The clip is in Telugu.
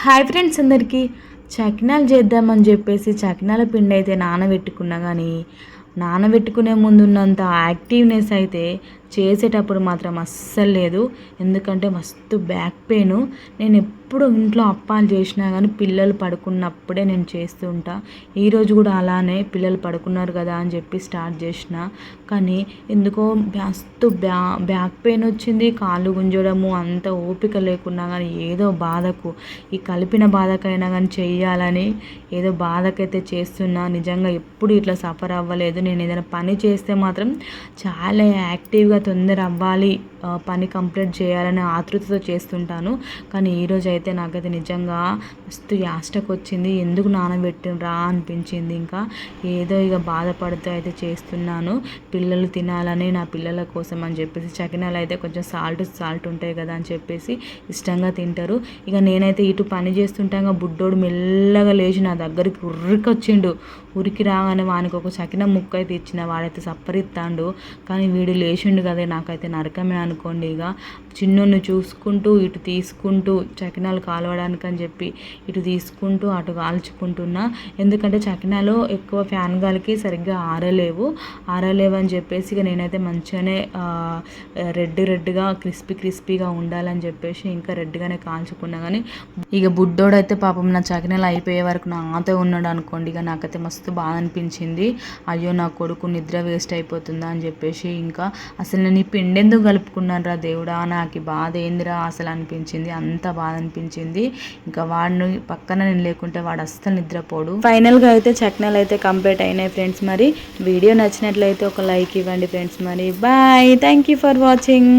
హాయ్ ఫ్రెండ్స్ అందరికీ. చకినాలు చేద్దామని చెప్పేసి చకినాల పిండి అయితే నానబెట్టుకున్నా కానీ నానబెట్టుకునే ముందు ఉన్నంత యాక్టివ్నెస్ అయితే చేసేటప్పుడు మాత్రం అస్సలు లేదు. ఎందుకంటే మస్తు బ్యాక్ పెయిన్. నేను ఎప్పుడు ఇంట్లో అప్పాలు చేసినా కానీ పిల్లలు పడుకున్నప్పుడే నేను చేస్తూ ఉంటా. ఈరోజు కూడా అలానే పిల్లలు పడుకున్నారు కదా అని చెప్పి స్టార్ట్ చేసిన. కానీ ఎందుకో మస్తు బ్యా బ్యాక్ పెయిన్ వచ్చింది. కాళ్ళు గుంజడము అంత ఓపిక లేకున్నా కానీ ఏదో బాధకు. ఈ కలిపిన బాధకైనా కానీ చెయ్యాలని ఏదో బాధకైతే చేస్తున్నా. నిజంగా ఎప్పుడు ఇట్లా సఫర్ అవ్వలేదు. నేను ఏదైనా పని చేస్తే మాత్రం చాలా యాక్టివ్గా తొందర అవ్వాలి పని కంప్లీట్ చేయాలని ఆతృతతో చేస్తుంటాను. కానీ ఈరోజు అయితే నాకైతే నిజంగా మస్తు యాస్టకు వచ్చింది ఎందుకు నానబెట్టినరా అనిపించింది ఇంకా. ఏదో ఇక బాధపడుతూ అయితే చేస్తున్నాను. పిల్లలు తినాలని నా పిల్లల కోసం అని చెప్పేసి చకినాలు అయితే కొంచెం సాల్ట్ సాల్ట్ ఉంటాయి కదా అని చెప్పేసి ఇష్టంగా తింటారు. ఇక నేనైతే ఇటు పని చేస్తుంటాగా బుడ్డోడు మెల్లగా లేచి నా దగ్గరికి ఉర్రికొచ్చిండు. వచ్చిండు ఉరికి రాగానే వానికి ఒక చకిన ముక్క అయితే ఇచ్చిన వాడైతే సప్పరిస్తాడు కానీ వీడు లేచిండు కదా నాకైతే నరకమే అనుకోండి ఇక చిన్నోన్ని చూసుకుంటూ ఇటు తీసుకుంటూ చకినాలు కాలవడానికి అని చెప్పి ఇటు తీసుకుంటూ అటు కాల్చుకుంటున్నా. ఎందుకంటే చకినాలు ఎక్కువ ఫ్యాన్ గాలికి సరిగ్గా ఆరలేవు. ఆరలేవు అని చెప్పేసి ఇక నేనైతే మంచిగానే రెడ్ రెడ్గా క్రిస్పీ క్రిస్పీగా ఉండాలని చెప్పేసి ఇంకా రెడ్గానే కాల్చుకున్నా. కానీ ఇక బుడ్డోడైతే పాపం నా చకినాలు అయిపోయే వరకు నా ఆతో ఉన్నాడు అనుకోండి. ఇక నాకైతే మస్తు బాధ అనిపించింది. అయ్యో నా కొడుకు నిద్ర వేస్ట్ అయిపోతుందా అని చెప్పేసి ఇంకా అసలు నేను ఈ పిండెందుకు కలుపుకున్నాను రా దేవుడా? నా నాకు బాధ ఏందిరా అసలు అనిపించింది అంత బాధ అనిపించింది. ఇంకా వాడిని పక్కన నేను లేకుంటే వాడు అస్సలు నిద్రపోడు. ఫైనల్గా అయితే చక్నాలు అయితే కంప్లీట్ అయినాయి ఫ్రెండ్స్. మరి వీడియో నచ్చినట్లయితే ఒక లైక్ ఇవ్వండి ఫ్రెండ్స్. మరి bye. Thank you for watching.